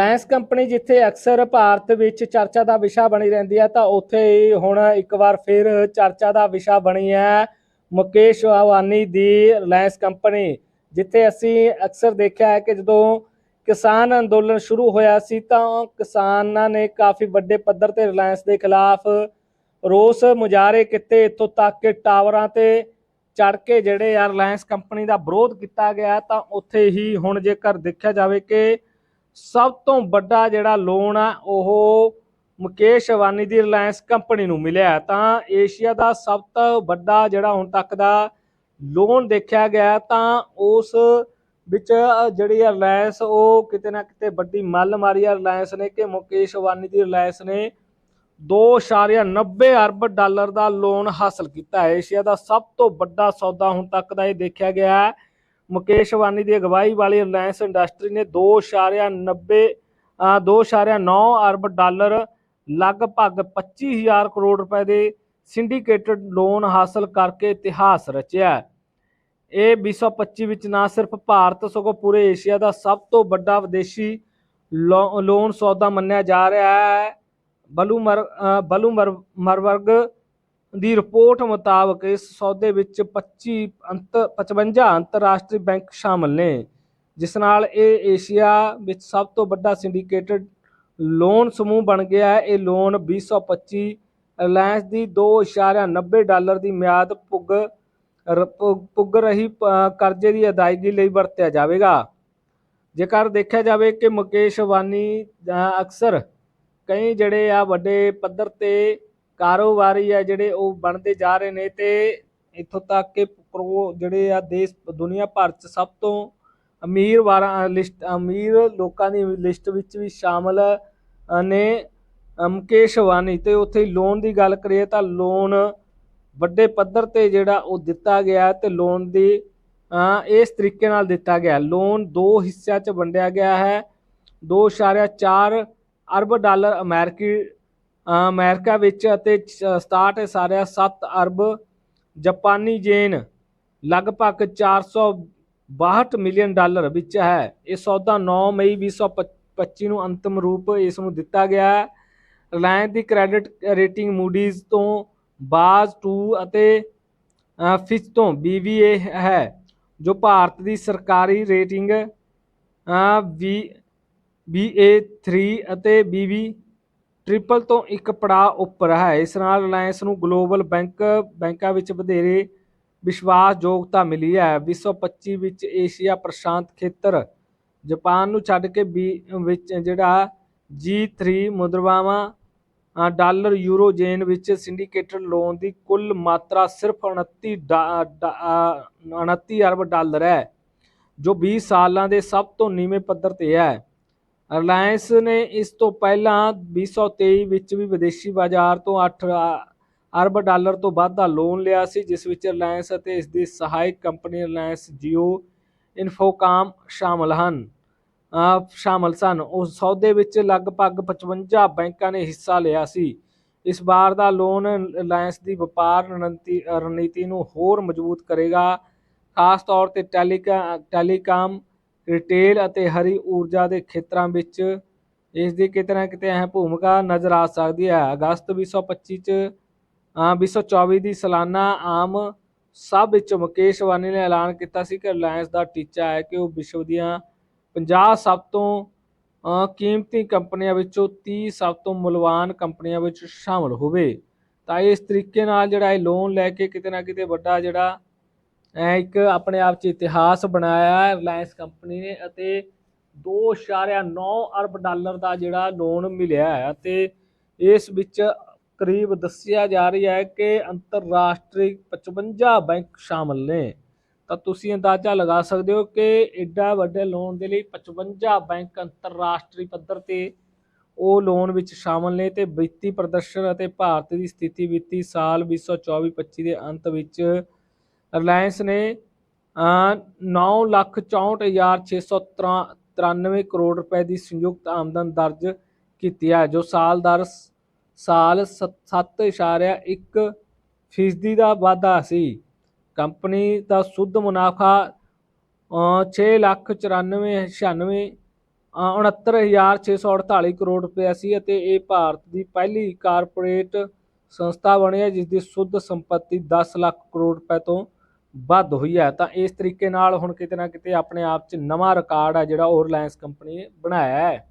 Reliance company ਜਿੱਥੇ ਅਕਸਰ ਭਾਰਤ ਵਿੱਚ ਚਰਚਾ ਦਾ ਵਿਸ਼ਾ ਬਣੀ ਰਹਿੰਦੀ ਹੈ, ਤਾਂ ਉੱਥੇ ਹੀ ਹੁਣ ਇੱਕ ਵਾਰ ਫਿਰ ਚਰਚਾ ਦਾ ਵਿਸ਼ਾ ਬਣੀ ਹੈ ਮੁਕੇਸ਼ ਅਵਾਨੀ ਦੀ ਰਿਲਾਇੰਸ ਕੰਪਨੀ ਜਿੱਥੇ ਅਸੀਂ ਅਕਸਰ ਦੇਖਿਆ ਹੈ ਕਿ ਜਦੋਂ ਕਿਸਾਨ ਅੰਦੋਲਨ ਸ਼ੁਰੂ ਹੋਇਆ ਸੀ, ਤਾਂ ਕਿਸਾਨਾਂ ਨੇ ਕਾਫੀ ਵੱਡੇ ਪੱਧਰ ਤੇ ਰਿਲਾਇੰਸ ਦੇ ਖਿਲਾਫ ਰੋਸ ਮੁਜ਼ਾਹਰੇ ਕੀਤੇ। ਇੱਥੋਂ ਤੱਕ ਕਿ ਟਾਵਰਾਂ ਤੇ ਚੜ ਕੇ ਜਿਹੜੇ ਆ ਰਿਲਾਇੰਸ ਕੰਪਨੀ ਦਾ ਵਿਰੋਧ ਕੀਤਾ ਗਿਆ, ਤਾਂ ਉੱਥੇ ਹੀ ਹੁਣ ਜੇਕਰ ਦੇਖਿਆ ਜਾਵੇ ਕਿ ਸਭ ਤੋਂ ਵੱਡਾ ਜਿਹੜਾ ਲੋਨ ਆ, ਉਹ ਮੁਕੇਸ਼ ਅਵਾਨੀ ਦੀ ਰਿਲਾਇੰਸ ਕੰਪਨੀ ਨੂੰ ਮਿਲਿਆ ਤਾਂ ਏਸ਼ੀਆ ਦਾ ਸਭ ਤੋਂ ਵੱਡਾ ਜਿਹੜਾ ਹੁਣ ਤੱਕ ਦਾ ਲੋਨ ਦੇਖਿਆ ਗਿਆ ਤਾਂ ਉਸ ਵਿੱਚ ਜਿਹੜੀ ਆ ਰਿਲਾਇੰਸ ਉਹ ਕਿਤੇ ਨਾ ਕਿਤੇ ਵੱਡੀ ਮੱਲ ਮਾਰੀ ਆ ਰਿਲਾਇੰਸ ਨੇ ਕਿ ਮੁਕੇਸ਼ ਅਵਾਨੀ ਦੀ ਰਿਲਾਇੰਸ ਨੇ 2.90 ਅਰਬ ਡਾਲਰ ਦਾ ਲੋਨ ਹਾਸਲ ਕੀਤਾ ਏਸ਼ੀਆ ਦਾ ਸਭ ਤੋਂ ਵੱਡਾ ਸੌਦਾ ਹੁਣ ਤੱਕ ਦਾ ਇਹ ਦੇਖਿਆ ਗਿਆ ਹੈ। ਮੁਕੇਸ਼ ਅਵਾਨੀ ਦੀ ਅਗਵਾਈ ਵਾਲੀ ਰਿਲਾਇੰਸ ਇੰਡਸਟਰੀ ਨੇ 2.90 ਅ, 2.9 ਅਰਬ ਡਾਲਰ ਲਗਭਗ 25000 ਕਰੋੜ ਰੁਪਏ ਦੇ ਸਿੰਡੀਕੇਟਡ ਲੋਨ ਹਾਸਲ ਕਰਕੇ ਇਤਿਹਾਸ ਰਚਿਆ ਹੈ। ਇਹ 2025 ਵਿੱਚ ਨਾ ਸਿਰਫ ਭਾਰਤ ਸਗੋਂ ਪੂਰੇ ਏਸ਼ੀਆ ਦਾ ਸਭ ਤੋਂ ਵੱਡਾ ਵਿਦੇਸ਼ੀ ਲੋ- ਲੋਨ ਸੌਦਾ ਮੰਨਿਆ ਜਾ ਰਿਹਾ ਹੈ ਬਲੂਮਰ ਅ, ਬਲੂਮਰ ਮਰਵਰਗ ਦੀ ਰਿਪੋਰਟ ਮੁਤਾਬਕ ਇਸ ਸੌਦੇ ਵਿੱਚ 25 ਅੰਤ 55 ਅੰਤਰਰਾਸ਼ਟਰੀ ਬੈਂਕ ਸ਼ਾਮਲ ਨੇ ਜਿਸ ਨਾਲ ਇਹ ਏਸ਼ੀਆ ਵਿੱਚ ਸਭ ਤੋਂ ਵੱਡਾ ਸਿੰਡੀਕੇਟਡ ਲੋਨ ਸਮੂਹ ਬਣ ਗਿਆ ਹੈ। ਇਹ ਲੋਨ 2025 ਰਿਲਾਇੰਸ ਦੀ 2.90 ਡਾਲਰ ਦੀ ਮਿਆਦ ਪੁੱਗ ਰ- ਪੁੱਗ ਰਹੀ ਕਰਜ਼ੇ ਦੀ ਅਦਾਇਗੀ ਲਈ ਵਰਤਿਆ ਜਾਵੇਗਾ। ਜੇਕਰ ਦੇਖਿਆ ਜਾਵੇ ਕਿ ਮੁਕੇਸ਼ ਅਵਾਨੀ ਅ, ਅਕਸਰ ਕਈ ਜਿਹੜੇ ਆ ਵੱਡੇ ਪੱਧਰ ਤੇ ਕਾਰੋਬਾਰੀ ਆ ਜਿਹੜੇ ਉਹ ਬਣਦੇ ਜਾ ਰਹੇ ਨੇ ਤੇ ਇੱਥੋਂ ਤੱਕ ਕਿ ਕਰੋ ਜਿਹੜੇ ਆ ਦੇਸ਼, ਦੁਨੀਆ ਭਰ ਚ ਸਭ ਤੋਂ ਅਮੀਰ ਵਾਰਾਂ ਲਿਸਟ, ਅਮੀਰ ਲੋਕਾਂ ਦੀ ਲਿਸਟ ਵਿੱਚ ਵੀ ਸ਼ਾਮਲ ਨੇ ਮੁਕੇਸ਼ ਅਵਾਨੀ ਤੇ ਉੱਥੇ ਲੋਨ ਦੀ ਗੱਲ ਕਰੀਏ ਤਾਂ ਲੋਨ ਵੱਡੇ ਪੱਧਰ ਤੇ ਜਿਹੜਾ ਉਹ ਦਿੱਤਾ ਗਿਆ ਤੇ ਲੋਨ ਦੀ ਇਸ ਤਰੀਕੇ ਨਾਲ ਦਿੱਤਾ ਗਿਆ। ਲੋਨ ਦੋ ਹਿੱਸਿਆਂ 'ਚ ਵੰਡਿਆ ਗਿਆ ਹੈ। 2.4 ਅਰਬ ਡਾਲਰ ਅਮਰੀਕੀ ਅਮਰੀਕਾ ਵਿੱਚ ਅਤੇ 67 ਇਸ਼ਾਰਿਆ 7 ਅਰਬ ਜਾਪਾਨੀ ਜੇਨ ਲਗਭਗ 462 ਮਿਲੀਅਨ ਡਾਲਰ ਵਿੱਚ ਹੈ। ਇਹ ਸੌਦਾ 9 ਮਈ 2025 ਨੂੰ ਅੰਤਮ ਰੂਪ ਇਸ ਨੂੰ ਦਿੱਤਾ ਗਿਆ ਹੈ। ਰਿਲਾਇੰਸ ਦੀ ਕ੍ਰੈਡਿਟ ਰੇਟਿੰਗ ਮੂਡੀਜ਼ ਤੋਂ ਬਾਜ਼ 2 ਅਤੇ ਅ, ਫਿਚ ਤੋਂ BBA ਹੈ ਜੋ ਭਾਰਤ ਦੀ ਸਰਕਾਰੀ ਰੇਟਿੰਗ ਵੀ BA3 ਅਤੇ BB ਟ੍ਰਿਪਲ ਤੋਂ ਇੱਕ ਪੜਾਅ ਉੱਪਰ ਹੈ। ਇਸ ਨਾਲ ਰਿਲਾਇੰਸ ਨੂੰ ਗਲੋਬਲ ਬੈਂਕ ਬੈਂਕਾਂ ਵਿੱਚ ਵਧੇਰੇ ਵਿਸ਼ਵਾਸਯੋਗਤਾ ਮਿਲੀ ਹੈ। 2025 ਵਿੱਚ ਏਸ਼ੀਆ ਪ੍ਰਸ਼ਾਂਤ ਖੇਤਰ ਜਾਪਾਨ ਨੂੰ ਛੱਡ ਕੇ ਬੀ ਵਿੱਚ ਜਿਹੜਾ G3 ਮੁਦਰਾਵਾਂ ਅ, ਡਾਲਰ ਯੂਰੋ ਜੇਨ ਵਿੱਚ ਸਿੰਡੀਕੇਟਡ ਲੋਨ ਦੀ ਕੁੱਲ ਮਾਤਰਾ ਸਿਰਫ 29 ਡਾ- ਡਾ- ਅ, 29 ਅਰਬ ਡਾਲਰ ਹੈ ਜੋ 20 ਸਾਲਾਂ ਦੇ ਸਭ ਤੋਂ ਨੀਵੇਂ ਪੱਧਰ ਤੇ ਹੈ। ਰਿਲਾਇੰਸ ਨੇ ਇਸ ਤੋਂ ਪਹਿਲਾਂ 2023 ਵਿੱਚ ਵੀ ਵਿਦੇਸ਼ੀ ਬਾਜ਼ਾਰ ਤੋਂ 8 ਅਰਬ ਡਾਲਰ ਤੋਂ ਵੱਧ ਦਾ ਲੋਨ ਲਿਆ ਸੀ, ਜਿਸ ਵਿੱਚ ਰਿਲਾਇੰਸ ਅਤੇ ਇਸ ਦੀ ਸਹਾਇਕ ਕੰਪਨੀ ਰਿਲਾਇੰਸ ਜੀਓ ਇਨਫੋਕਾਮ ਸ਼ਾਮਲ ਹਨ। ਸ਼ਾਮਲ ਸਨ। ਉਸ ਸੌਦੇ ਵਿੱਚ ਲਗਭਗ 55 ਬੈਂਕਾਂ ਨੇ ਹਿੱਸਾ ਲਿਆ ਸੀ। ਇਸ ਵਾਰ ਦਾ ਲੋਨ ਰਿਲਾਇੰਸ ਦੀ ਵਪਾਰ ਰਣਨੀਤੀ ਰਣਨੀਤੀ ਨੂੰ ਹੋਰ ਮਜ਼ਬੂਤ ਕਰੇਗਾ। ਖਾਸ ਤੌਰ ਤੇ ਟੈਲੀਕਾ ਟੈਲੀਕਾਮ ਰਿਟੇਲ ਅਤੇ ਹਰੀ ਊਰਜਾ ਦੇ ਖੇਤਰਾਂ ਵਿੱਚ ਇਸ ਦੀ ਕਿਤੇ ਨਾ ਕਿਤੇ ਅਹਿਮ ਭੂਮਿਕਾ ਨਜ਼ਰ ਆ ਸਕਦੀ ਹੈ। ਅਗਸਤ 2025 ਚ ਅ, 2024 ਦੀ ਸਾਲਾਨਾ ਆਮ ਸਭ ਵਿੱਚ ਮੁਕੇਸ਼ ਅਵਾਨੀ ਨੇ ਐਲਾਨ ਕੀਤਾ ਸੀ ਕਿ ਰਿਲਾਇੰਸ ਦਾ ਟੀਚਾ ਹੈ ਕਿ ਉਹ ਵਿਸ਼ਵ ਦੀਆਂ 50 ਸਭ ਤੋਂ ਕੀਮਤੀ ਕੰਪਨੀਆਂ ਵਿੱਚੋਂ 30 ਸਭ ਤੋਂ ਮੁਲਵਾਨ ਕੰਪਨੀਆਂ ਵਿੱਚ ਸ਼ਾਮਲ ਹੋਵੇ। ਤਾਂ ਇਸ ਤਰੀਕੇ ਨਾਲ ਜਿਹੜਾ ਇਹ ਲੋਨ ਲੈ ਕੇ ਕਿਤੇ ਨਾ ਕਿਤੇ ਵੱਡਾ ਜਿਹੜਾ ਇੱਕ ਆਪਣੇ ਆਪ 'ਚ ਇਤਿਹਾਸ ਬਣਾਇਆ ਹੈ ਰਿਲਾਇੰਸ ਕੰਪਨੀ ਨੇ ਅਤੇ 2.9 ਅਰਬ ਡਾਲਰ ਦਾ ਜਿਹੜਾ ਲੋਨ ਮਿਲਿਆ ਹੈ ਅਤੇ ਇਸ ਵਿੱਚ ਕਰੀਬ ਦੱਸਿਆ ਜਾ ਰਿਹਾ ਹੈ ਕਿ ਅੰਤਰਰਾਸ਼ਟਰੀ 55 ਬੈਂਕ ਸ਼ਾਮਲ ਨੇ। ਤਾਂ ਤੁਸੀਂ ਅੰਦਾਜ਼ਾ ਲਗਾ ਸਕਦੇ ਹੋ ਕਿ ਐਡਾ ਵੱਡੇ ਲੋਨ ਦੇ ਲਈ 55 ਬੈਂਕ ਅੰਤਰਰਾਸ਼ਟਰੀ ਪੱਧਰ ਤੇ ਉਹ ਲੋਨ ਵਿੱਚ ਸ਼ਾਮਲ ਨੇ ਤੇ ਵਿੱਤੀ ਪ੍ਰਦਰਸ਼ਨ ਅਤੇ ਭਾਰਤ ਦੀ ਸਥਿਤੀ ਵਿੱਤੀ ਸਾਲ 2024-25 ਦੇ ਅੰਤ ਵਿੱਚ ਰਿਲਾਇੰਸ ਨੇ ਅ, 9,64,693 ਕਰੋੜ ਰੁਪਏ ਦੀ ਸੰਯੁਕਤ ਆਮਦਨ ਦਰਜ ਕੀਤੀ ਹੈ ਜੋ ਸਾਲ ਦਰ ਸ- ਸਾਲ 7.1 ਫੀਸਦੀ ਦਾ ਵਾਧਾ ਸੀ। ਕੰਪਨੀ ਦਾ ਸੁੱਧ ਮੁਨਾਫਾ 6 ਲੱਖ 94 96 ਅ, 69648 ਕਰੋੜ ਰੁਪਏ ਸੀ ਅਤੇ ਇਹ ਭਾਰਤ ਦੀ ਪਹਿਲੀ ਕਾਰਪੋਰੇਟ ਸੰਸਥਾ ਬਣੀ ਹੈ ਜਿਸ ਦੀ ਸੁੱਧ ਸੰਪਤੀ 10 ਲੱਖ ਕਰੋੜ ਰੁਪਏ ਤੋਂ ਵੱਧ ਹੋਈ ਹੈ, ਤਾਂ ਇਸ ਤਰੀਕੇ ਨਾਲ ਹੁਣ ਕਿਤੇ ਨਾ ਕਿਤੇ ਆਪਣੇ ਆਪ 'ਚ ਨਵਾਂ ਰਿਕਾਰਡ ਹੈ ਜਿਹੜਾ ਉਹ ਰਿਲਾਇੰਸ ਕੰਪਨੀ ਨੇ ਬਣਾਇਆ ਹੈ।